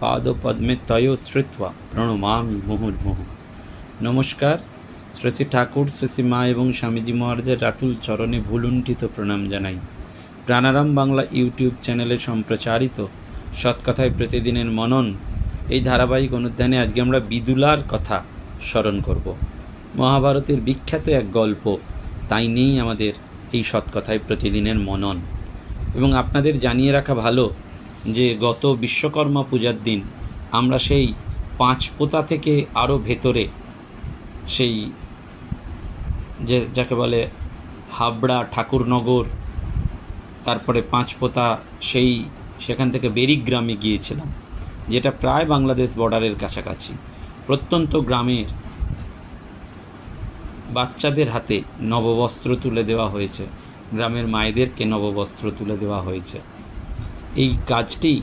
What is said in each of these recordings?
পাদপদ্মে তয় শ্রুত্বা প্রণমামি মুহুর্মুহু নমস্কার শ্রী শ্রী ঠাকুর শ্রী শ্রী মা এবং স্বামীজি মহারাজের রাতুল চরণে ভুলুণ্ঠিত প্রণাম জানাই প্রাণারাম বাংলা ইউটিউব চ্যানেলে সম্প্রচারিত সৎকথায় প্রতিদিনের মনন এই ধারাবাহিক অনুধ্যানে আজকে আমরা বিদুলার কথা স্মরণ করব। মহাভারতের বিখ্যাত এক গল্প, তাই নিয়েই আমাদের এই সৎকথায় প্রতিদিনের মনন। এবং আপনাদের জানিয়ে রাখা ভালো যে গত বিশ্বকর্মা পূজার দিন আমরা সেই পাঁচপোতা থেকে আরও ভেতরে সেই যে যাকে বলে হাবড়া ঠাকুরনগর, তারপরে পাঁচপোতা সেই সেখান থেকে বেরিগ্রামে গিয়েছিলাম, যেটা প্রায় বাংলাদেশ বর্ডারের কাছাকাছি। প্রত্যন্ত গ্রামের বাচ্চাদের হাতে নববস্ত্র তুলে দেওয়া হয়েছে। গ্রামের মায়েদেরকে নববস্ত্র তুলে দেওয়া হয়েছে। এই কাজটি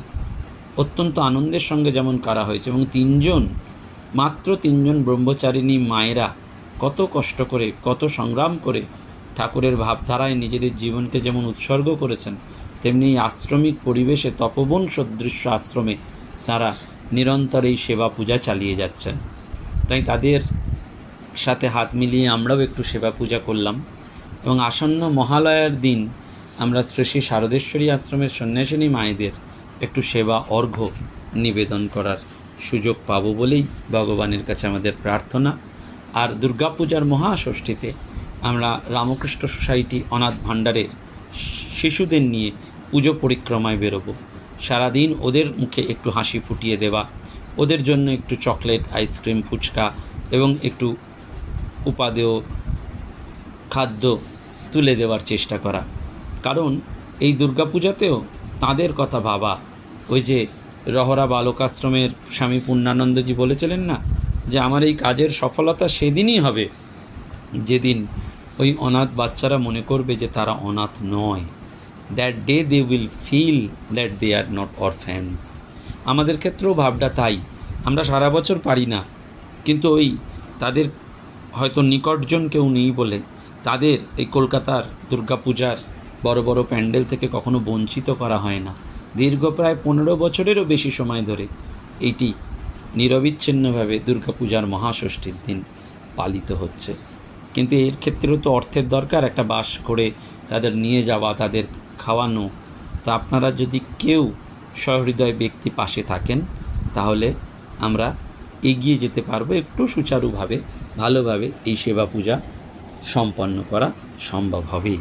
অত্যন্ত আনন্দের সঙ্গে যেমন করা হয়েছে এবং তিনজন, মাত্র তিনজন ব্রহ্মচারিণী মায়েরা কত কষ্ট করে, কত সংগ্রাম করে ঠাকুরের ভাবধারায় নিজেদের জীবনকে যেমন উৎসর্গ করেছেন, তেমনি আশ্রমিক পরিবেশে তপবন সদৃশ্য আশ্রমে তারা নিরন্তর এই সেবা পূজা চালিয়ে যাচ্ছেন। তাই তাদের সাথে হাত মিলিয়ে আমরাও একটু সেবা পূজা করলাম এবং আসন্ন মহালয়ার দিন আমরা শ্রী শ্রী শারদেশ্বরী আশ্রমের সন্ন্যাসিনী মায়েদের একটু সেবা অর্ঘ্য নিবেদন করার সুযোগ পাবো বলেই ভগবানের কাছে আমাদের প্রার্থনা। আর দুর্গাপূজার মহাষষ্ঠীতে আমরা রামকৃষ্ণ সোসাইটি অনাথ ভাণ্ডারের শিশুদের নিয়ে পুজো পরিক্রমায় বেরোবো। সারাদিন ওদের মুখে একটু হাসি ফুটিয়ে দেওয়া, ওদের জন্য একটু চকলেট, আইসক্রিম, ফুচকা এবং একটু উপাদেয় খাদ্য তুলে দেওয়ার চেষ্টা করা। কারণ এই দুর্গাপূজাতেও তাদের কথা ভাবা। ওই যে রহরা বালকাশ্রমের স্বামী পূর্ণানন্দজি বলেছিলেন না যে, আমার এই কাজের সফলতা সেদিনই হবে। যেদিন ওই অনাথ বাচ্চারা মনে করবে যে, তারা অনাথ নয়। That day they will feel that they are not orphans আমাদের ক্ষেত্রেও ভাবটা তাই। আমরা সারা বছর পারি না। কিন্তু ওই তাদের হয়তো নিকটজন কেউ নেই বলে তাদের এই কলকাতার দুর্গাপূজার বড় বড় প্যান্ডেল থেকে কখনো বঞ্চিত করা হয় না। দীর্ঘ প্রায় পনেরো বছরেরও বেশি সময় ধরে এটি নিরবিচ্ছিন্নভাবে দুর্গাপূজার মহাষষ্ঠীর দিন পালিত হচ্ছে। কিন্তু এর ক্ষেত্রেও তো অর্থের দরকার একটা বাস করে তাদের নিয়ে যাওয়া, তাদের খাওয়ানো। তা আপনারা যদি কেউ সহৃদয় ব্যক্তি পাশে থাকেন, তাহলে আমরা এগিয়ে যেতে পারব একটু সুচারুভাবে, ভালোভাবে এই সেবা পূজা সম্পন্ন করা সম্ভব হবে।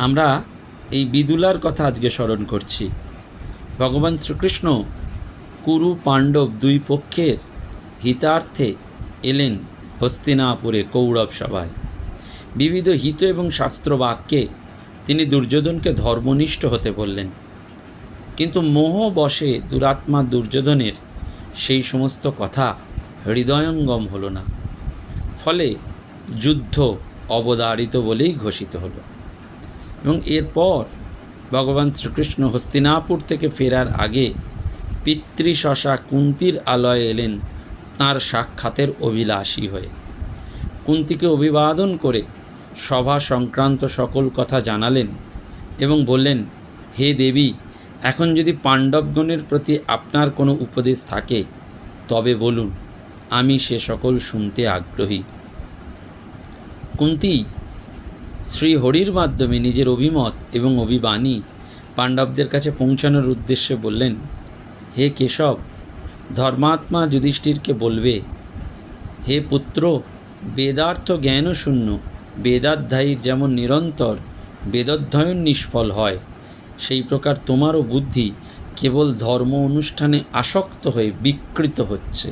আমরা এই বিদুলার কথা আজকে স্মরণ করছি। ভগবান শ্রীকৃষ্ণ কুরু পাণ্ডব দুই পক্ষের হিতার্থে এলেন হস্তিনাপুরে কৌরব সভায়। বিবিধ হিত এবং শাস্ত্র বাক্যে তিনি দুর্যোধনকে ধর্মনিষ্ঠ হতে বললেন। কিন্তু মোহ বশে দুরাত্মা দুর্যোধনের সেই সমস্ত কথা হৃদয়ঙ্গম হলো না। ফলে যুদ্ধ অবদারিত বলেই ঘোষিত হলো। এবং এরপর ভগবান শ্রীকৃষ্ণ হস্তিনাপুর থেকে ফেরার আগে পিতৃশশা কুন্তির আলয়ে এলেন তাঁর সাক্ষাতের অভিলাষী হয়ে। কুন্তিকে অভিবাদন করে সভা সংক্রান্ত সকল কথা জানালেন এবং বললেন, হে দেবী, এখন যদি পাণ্ডবগণের প্রতি আপনার কোনো উপদেশ থাকে, তবে বলুন, আমি সে সকল শুনতে আগ্রহী কুন্তি শ্রীহরির মাধ্যমে নিজের অভিমত এবং অভিবাণী পাণ্ডবদের কাছে পৌঁছানোর উদ্দেশ্যে বললেন, হে কেশব, ধর্মাত্মা যুধিষ্ঠিরকে বলবে, হে পুত্র, বেদার্থ জ্ঞানও শূন্য বেদাধ্যায়ীর যেমন নিরন্তর বেদধ্যয়ন নিষ্ফল হয়, সেই প্রকার তোমারও বুদ্ধি কেবল ধর্ম অনুষ্ঠানে আসক্ত হয়ে বিকৃত হচ্ছে।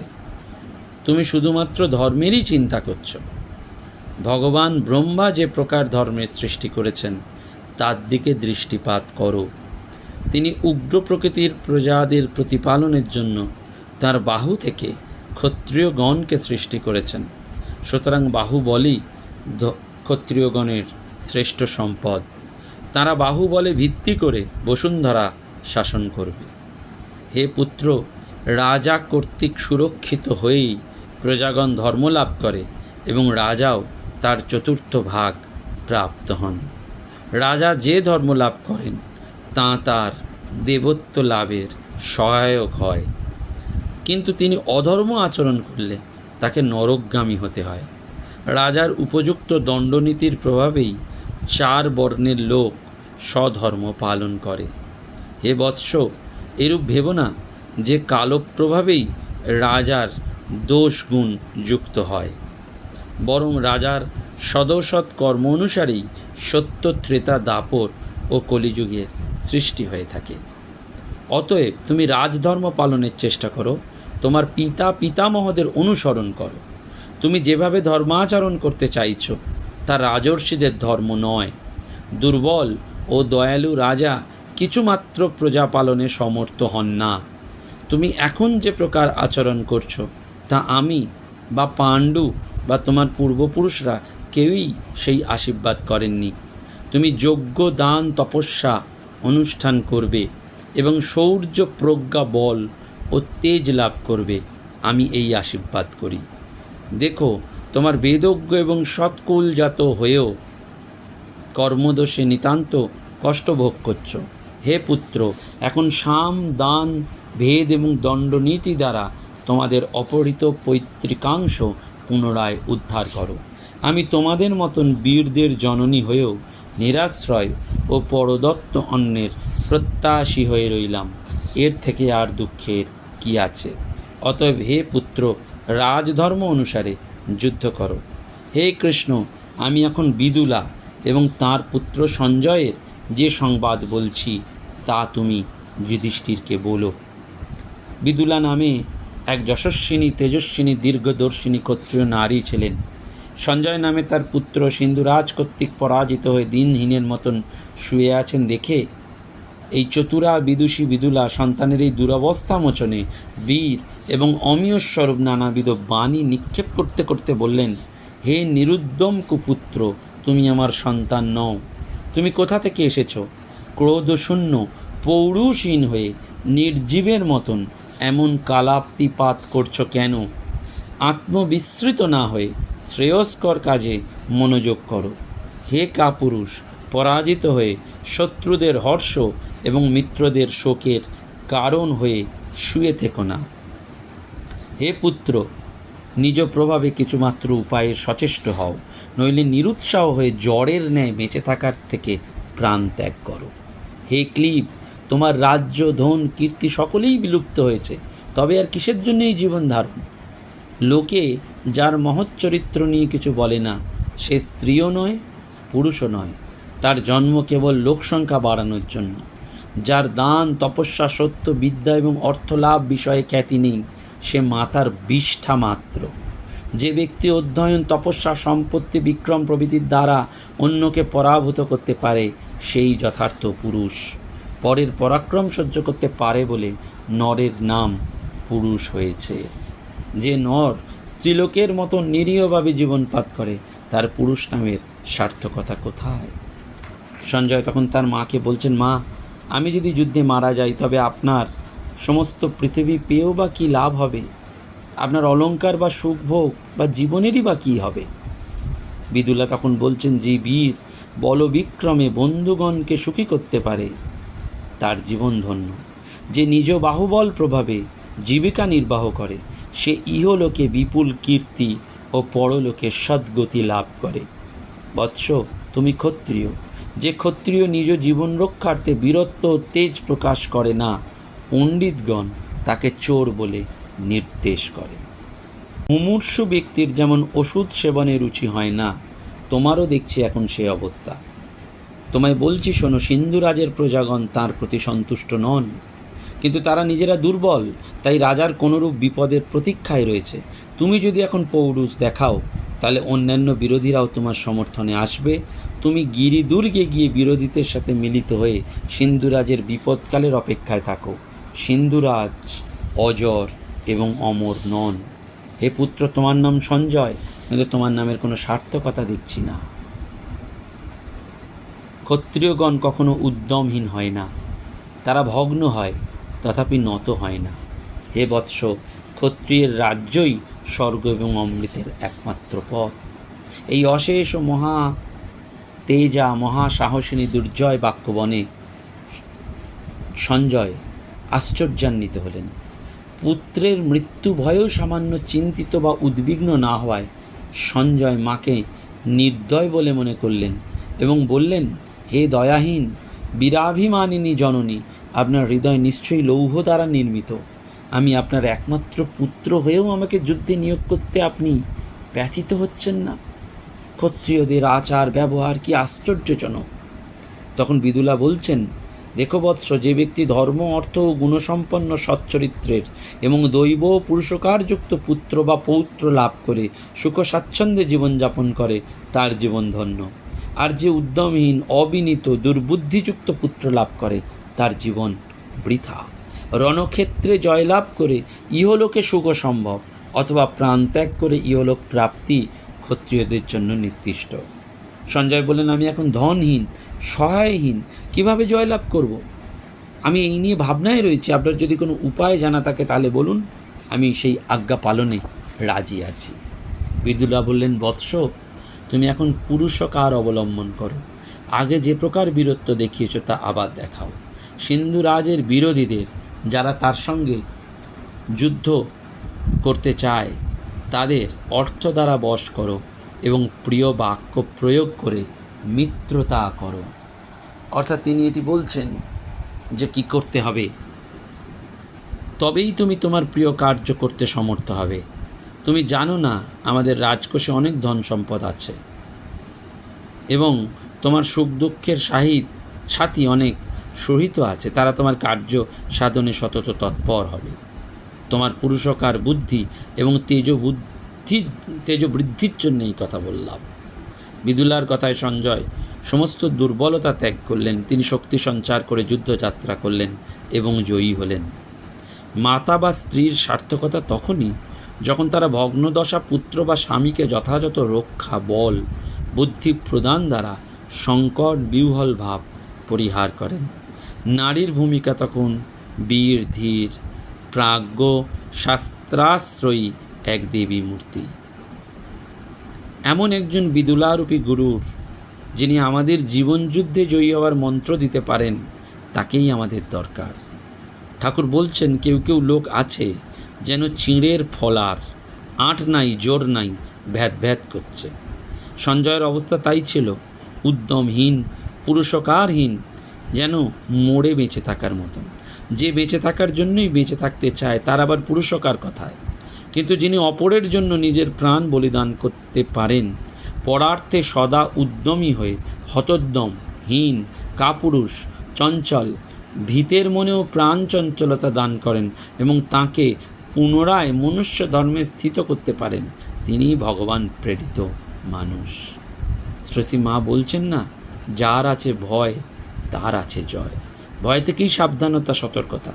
তুমি শুধুমাত্র ধর্মেরই চিন্তা করছ। ভগবান ব্রহ্মা যে প্রকার ধর্মের সৃষ্টি করেছেন, তার দিকে দৃষ্টিপাত করো। তিনি উগ্র প্রকৃতির প্রজাদের প্রতিপালনের জন্য তার বাহু থেকে ক্ষত্রিয়গণকে সৃষ্টি করেছেন। সুতরাং বাহুবলই ক্ষত্রিয়গণের শ্রেষ্ঠ সম্পদ। তারা বাহুবলে ভিত্তি করে বসুন্ধরা শাসন করবে। হে পুত্র, রাজা কর্তৃক সুরক্ষিত হয়েই প্রজাগণ ধর্ম লাভ করে এবং রাজাও তার চতুর্থ ভাগ প্রাপ্ত হন। রাজা যে ধর্ম লাভ করেন, তা তার দেবত্ব লাভের সহায়ক হয়। কিন্তু তিনি অধর্ম আচরণ করলে তাকে নরকগামী হতে হয়। রাজার উপযুক্ত দণ্ডনীতির প্রভাবেই চার বর্ণের লোক স্বধর্ম পালন করে। হে বৎস, এরূপ ভেব না যে কালপ্রভাবেই রাজার দোষ গুণ যুক্ত হয়। বরং রাজার সদসৎ কর্ম অনুসারেই সত্য ত্রেতা দাপর ও কলিযুগের সৃষ্টি হয়ে থাকে। অতএব তুমি রাজধর্ম পালনের চেষ্টা করো, তোমার পিতা পিতামহদের অনুসরণ করো। তুমি যেভাবে ধর্মাচরণ করতে চাইছো, তা রাজর্ষিদের ধর্ম নয়। দুর্বল ও দয়ালু রাজা কিছুমাত্র প্রজা পালনে সমর্থ হন না। তুমি এখন যে প্রকার আচরণ করছ, তা আমি বা পাণ্ডু বা তোমার পূর্বপুরুষরা কেউই সেই আশীর্বাদ করেননি। তুমি যোগ্য দান, তপস্যা অনুষ্ঠান করবে এবং শৌর্য প্রজ্ঞা, বল ও তেজ লাভ করবে। আমি এই আশীর্বাদ করি। দেখো, তোমার বেদজ্ঞ এবং সৎকুলজাত হয়েও কর্মদোষে নিতান্ত কষ্ট ভোগ করছ। হে পুত্র, এখন সাম, দান, ভেদ এবং দণ্ডনীতি দ্বারা তোমাদের অপহৃত পৈতৃকাংশ পুনরায় উদ্ধার করো। আমি তোমাদের মতন বীরদের জননী হয়েও নিরাশ্রয় ও পরদত্ত অন্যের প্রত্যাশী হয়ে রইলাম। এর থেকে আর দুঃখের কি আছে? অতএব হে পুত্র, রাজধর্ম অনুসারে যুদ্ধ করো। হে কৃষ্ণ, আমি এখন বিদুলা এবং তার পুত্র সঞ্জয়ের যে সংবাদ বলছি, তা তুমি যুধিষ্ঠিরকে বলো। বিদুলা নামে এক যশস্বিনী, তেজস্বিনী, দীর্ঘদর্শিনী ক্ষত্রিয় নারী ছিলেন। সঞ্জয় নামে তার পুত্র সিন্ধুরাজ কর্তৃক পরাজিত হয়ে দিনহীনের মতন শুয়ে আছেন দেখে এই চতুরা বিদুষী বিদুলা সন্তানের এই দুরবস্থা মোচনে বীর এবং অমীয় স্বরূপ নানাবিধ বাণী নিক্ষেপ করতে করতে বললেন, হে নিরুদ্যম কুপুত্র, তুমি আমার সন্তান নও। তুমি কোথা থেকে এসেছ? ক্রোধশূন্য, পৌরুষহীন হয়ে, নির্জীবের মতন এমন কালাপ্তিপাত করছ কেন? আত্মবিস্মৃত না হয়ে শ্রেয়স্কর কাজে মনোযোগ করো। হে কাপুরুষ, পরাজিত হয়ে শত্রুদের হর্ষ এবং মিত্রদের শোকের কারণ হয়ে শুয়ে থেকো না। হে পুত্র, নিজ প্রভাবে কিছুমাত্র উপায়ে সচেষ্ট হও, নইলে নিরুৎসাহ হয়ে জ্বরের ন্যায় বেঁচে থাকার থেকে প্রাণ ত্যাগ করো। হে ক্লিব তোমার রাজ্য, ধন, কীর্তি সকলেই বিলুপ্ত হয়েছে। তবে আর কিসের জন্য এই জীবন ধারণ? লোকে যার মহৎ চরিত্র নিয়ে কিছু বলে না, সে স্ত্রীও নয়, পুরুষও নয়। তার জন্ম কেবল লোকসংখ্যা বাড়ানোর জন্য। যার দান, তপস্যা, সত্য, বিদ্যা এবং অর্থলাভ বিষয়ে খ্যাতি নেই, সে মাতার বিষ্ঠা মাত্র। যে ব্যক্তি অধ্যয়ন, তপস্যা, সম্পত্তি, বিক্রম প্রভৃতির দ্বারা অন্যকে পরাভূত করতে পারে, সেই যথার্থ পুরুষ। পরের পরাক্রম সহ্য করতে পারে বলে নরের নাম পুরুষ হয়েছে। যে নর স্ত্রীলোকের মতো নিরীহভাবে জীবনপাত করে, তার পুরুষ নামের সার্থকতা কোথায়? সঞ্জয় তখন তার মাকে বলছেন, মা, আমি যদি যুদ্ধে মারা যাই, তবে আপনার সমস্ত পৃথিবী পেয়েও বা কী লাভ হবে? আপনার অলঙ্কার বা সুখভোগ বা জীবনেরই বা কী হবে? বিদুলা তখন বলছেন যে বীর, বলবিক্রমে বন্ধুগণকে সুখী করতে পারে। তার জীবন ধন্য যে নিজ বাহুবল প্রভাবে জীবিকা নির্বাহ করে, সে ইহলোকে বিপুল কীর্তি ও পরলোকে সদ্গতি লাভ করে। বৎস, তুমি ক্ষত্রিয়। যে ক্ষত্রিয় নিজ জীবন রক্ষার্থে বীরত্ব ও তেজ প্রকাশ করে না, পণ্ডিতগণ তাকে চোর বলে নির্দেশ করে। মুমূর্ষু ব্যক্তির যেমন ওষুধ সেবনে রুচি হয় না, তোমারও দেখছি এখন সে অবস্থা। তোমায় বলছি শোনো, সিন্ধুরাজের প্রজাগণ তার প্রতি সন্তুষ্ট নন। কিন্তু তারা নিজেরা দুর্বল, তাই রাজার কোনোরূপ বিপদের প্রতীক্ষায় রয়েছে। তুমি যদি এখন পৌরুষ দেখাও, তাহলে অন্যান্য বিরোধীরাও তোমার সমর্থনে আসবে। তুমি গিরি দুর্গে গিয়ে বিরোধীদের সাথে মিলিত হয়ে সিন্ধুরাজের বিপদকালের অপেক্ষায় থাকো। সিন্ধুরাজ অজর এবং অমর নন। হে পুত্র, তোমার নাম সঞ্জয় কিন্তু তোমার নামের কোনো সার্থকতা দেখছি না। ক্ষত্রিয়গণ কখনো উদ্যমহীন হয় না। তারা ভগ্ন হয়, তথাপি নত হয় না। হে বৎস, ক্ষত্রিয়ের রাজ্যই স্বর্গ এবং অমৃতের একমাত্র পথ। এই অশেষ মহা তেজা মহাসাহসিনী দুর্জয় বাক্যবনে সঞ্জয় আশ্চর্যান্বিত হলেন। পুত্রের মৃত্যু ভয়েও সামান্য চিন্তিত বা উদ্বিগ্ন না হওয়ায় সঞ্জয় মাকে নির্দয় বলে মনে করলেন এবং বললেন হে দয়াহীন, বীরাভিমানিনী জননী, আপনার হৃদয় নিশ্চয়ই লৌহ দ্বারা নির্মিত। আমি আপনার একমাত্র পুত্র হয়েও আমাকে যুদ্ধে নিয়োগ করতে আপনি ব্যথিত হচ্ছেন না? ক্ষত্রিয়দের আচার ব্যবহার কি আশ্চর্যজনক? তখন বিদুলা বলছেন, দেখো যে ব্যক্তি ধর্ম, অর্থ ও গুণসম্পন্ন সচ্চরিত্রের এবং দৈব পুরুষকারযুক্ত পুত্র বা পৌত্র লাভ করে সুখ স্বাচ্ছন্দ্যে জীবনযাপন করে, তার জীবন ধন্য আর যে উদ্যমহীন, অবিনীত, দুর্বুদ্ধিযুক্ত পুত্র লাভ করে, তার জীবন বৃথা। রণক্ষেত্রে জয়লাভ করে ইহলোকে সুখ সম্ভব, অথবা প্রাণ ত্যাগ করে ইহলোক প্রাপ্তি ক্ষত্রিয়দের জন্য নির্দিষ্ট। সঞ্জয় বললেন, আমি এখন ধনহীন, সহায়হীন, কীভাবে জয়লাভ করব। আমি এই নিয়ে ভাবনায় রয়েছি। আপনার যদি কোনো উপায় জানা থাকে তাহলে বলুন। আমি সেই আজ্ঞা পালনে রাজি আছি। বিদুলা বললেন, বৎস তুমি এখন পুরুষকার অবলম্বন করো। আগে যে প্রকার বীরত্ব দেখিয়েছ তা আবার দেখাও। সিন্ধুরাজের বিরোধীদের যারা তার সঙ্গে যুদ্ধ করতে চায়, তাদের অর্থ দ্বারা বশ করো এবং প্রিয় বাক্য প্রয়োগ করে মিত্রতা করো। অর্থাৎ তিনি এটি বলছেন যে কি করতে হবে? তবেই তুমি তোমার প্রিয় কার্য করতে সমর্থ হবে। তুমি জানো না আমাদের রাজকোষে অনেক ধন সম্পদ আছে। এবং তোমার সুখ দুঃখের সাহিত সাথী অনেক সহিত আছে। তারা তোমার কার্য সাধনে সতত তৎপর হবে। তোমার পুরুষকার বুদ্ধি এবং তেজ বুদ্ধি, তেজ বৃদ্ধির জন্য এই কথা বললাম। বিদুলার কথায় সঞ্জয় সমস্ত দুর্বলতা ত্যাগ করলেন। তিনি শক্তি সঞ্চার করে যুদ্ধযাত্রা করলেন এবং জয়ী হলেন। মাতা বা স্ত্রীর সার্থকতা তখনই যখন তারা ভগ্নদশা পুত্র বা স্বামীকে যথাযথ রক্ষা, বল, বুদ্ধি প্রদান দ্বারা সংকট, বিহ্বল ভাব পরিহার করেন। নারীর ভূমিকা তখন বীর, ধীর, প্রাজ্ঞ, শাস্ত্রাশ্রয়ী এক দেবী মূর্তি। এমন একজন বিদুলারূপী গুরুর, যিনি আমাদের জীবনযুদ্ধে জয়ী হওয়ার মন্ত্র দিতে পারেন, তাকেই আমাদের দরকার। ঠাকুর বলছেন, কেউ কেউ লোক আছে যেন চিঁড়ের ফলার আট নাই, জোর নাই, ভ্যাত ভ্যাত করছে। সঞ্জয়ের অবস্থা তাই ছিল, উদ্যমহীন, পুরুষকারহীন, যেন মোড়ে বেঁচে থাকার মতন। যে বেঁচে থাকার জন্যই বেঁচে থাকতে চায়, তার আবার পুরুষকার কথায়। কিন্তু যিনি অপরের জন্য নিজের প্রাণ বলিদান করতে পারেন, পরার্থে সদা উদ্যমী হয়ে হতোদ্যম হীন কাপুরুষ, চঞ্চল, ভীতের মনেও প্রাণ চঞ্চলতা দান করেন এবং তাকে পুনরায় মনুষ্য ধর্মে স্থিত করতে পারেন। তিনিই ভগবান প্রেরিত মানুষ। শ্রেষী মা বলছেন না, যার আছে ভয়, তার আছে জয়। ভয় থেকেই সাবধানতা, সতর্কতা।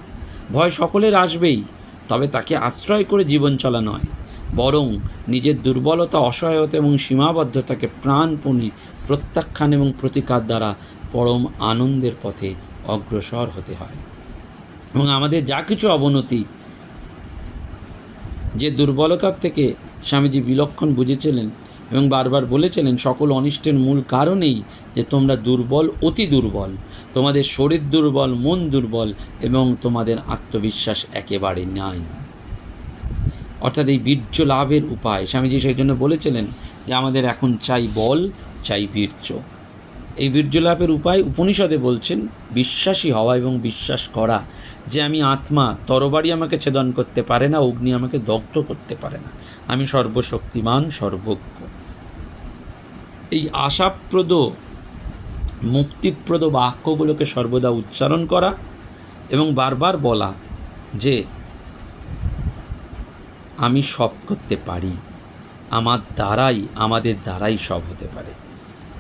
ভয় সকলের আসবেই, তবে তাকে আশ্রয় করে জীবন চলা নয়। বরং নিজের দুর্বলতা, অসহায়তা এবং সীমাবদ্ধতাকে প্রাণপণে প্রত্যাখ্যান এবং প্রতিকার দ্বারা পরম আনন্দের পথে অগ্রসর হতে হয়। এবং আমাদের যা কিছু অবনতি যে দুর্বলতার থেকে স্বামীজি বিলক্ষণ বুঝেছিলেন এবং বারবার বলেছিলেন, সকল অনিষ্টের মূল কারণেই যে তোমরা দুর্বল, অতি দুর্বল। তোমাদের শরীর দুর্বল, মন দুর্বল এবং তোমাদের আত্মবিশ্বাস একেবারে নাই। অর্থাৎ এই বীর্য লাভের উপায় স্বামীজি সেই জন্য বলেছিলেন যে, আমাদের এখন চাই বল, চাই বীর্য। এই বীর্যলাভের উপায় উপনিষদে বলছেন, বিশ্বাসী হওয়া এবং বিশ্বাস করা, যে আমি আত্মা, তরবারি আমাকে ছেদন করতে পারে না, অগ্নি আমাকে দগ্ধ করতে পারে না। আমি সর্বশক্তিমান, সর্বজ্ঞ। এই আশাপ্রদ, মুক্তিপ্রদ বাক্যগুলোকে সর্বদা উচ্চারণ করা এবং বারবার বলা যে, আমি সব করতে পারি। আমার দ্বারাই, আমাদের দ্বারাই সব হতে পারে।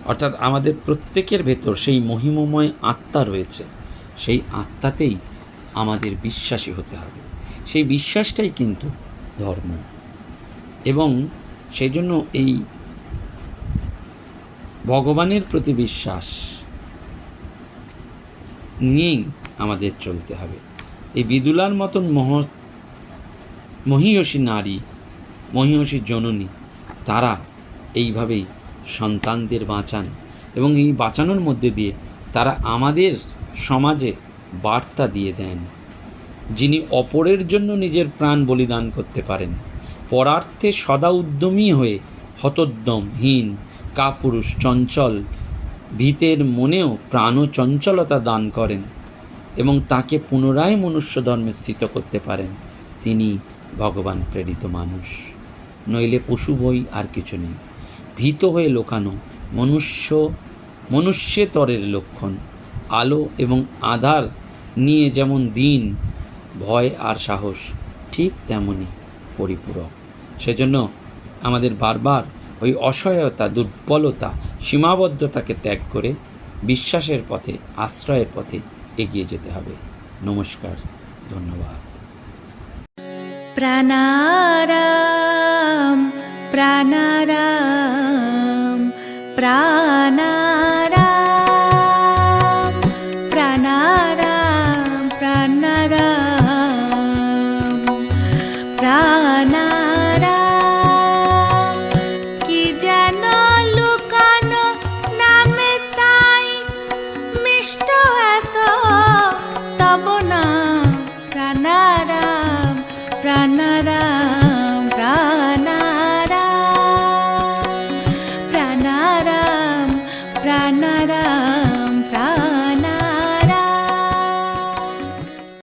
অর্থাৎ আমাদের প্রত্যেকের ভেতর সেই মহিমময় আত্মা রয়েছে, সেই আত্মাতেই আমাদের বিশ্বাসী হতে হবে। সেই বিশ্বাসটাই কিন্তু ধর্ম। এবং সেই জন্য এই ভগবানের প্রতি বিশ্বাস নিয়েই আমাদের চলতে হবে। এই বিদুলার মতন মহ মহিষী নারী মহিষী জননী, তারা এইভাবেই সন্তানদের বাঁচান এবং এই বাঁচানোর মধ্যে দিয়ে তারা আমাদের সমাজে বার্তা দিয়ে দেন, যিনি অপরের জন্য নিজের প্রাণ বলিদান করতে পারেন। পরার্থে সদা উদ্যমী হয়ে হতোদ্যমহীন, কাপুরুষ, চঞ্চল, ভীতের মনেও প্রাণ চঞ্চলতা দান করেন এবং তাকে পুনরায় মনুষ্য ধর্মে স্থিত করতে পারেন। তিনি ভগবান প্রেরিত মানুষ। নইলে পশু বই আর কিছু নেই। ভীত হয়ে লোকানো মনুষ্য মনুষ্যেতরের লক্ষণ, আলো এবং আধার নিয়ে যেমন দিন, ভয় আর সাহস ঠিক তেমনই পরিপূরক। সেজন্য আমাদের বারবার ওই অসহায়তা, দুর্বলতা, সীমাবদ্ধতাকে ত্যাগ করে বিশ্বাসের পথে, আশ্রয়ের পথে এগিয়ে যেতে হবে। নমস্কার, ধন্যবাদ। প্রাণারাম প্রাণারাম প্রাণারাম।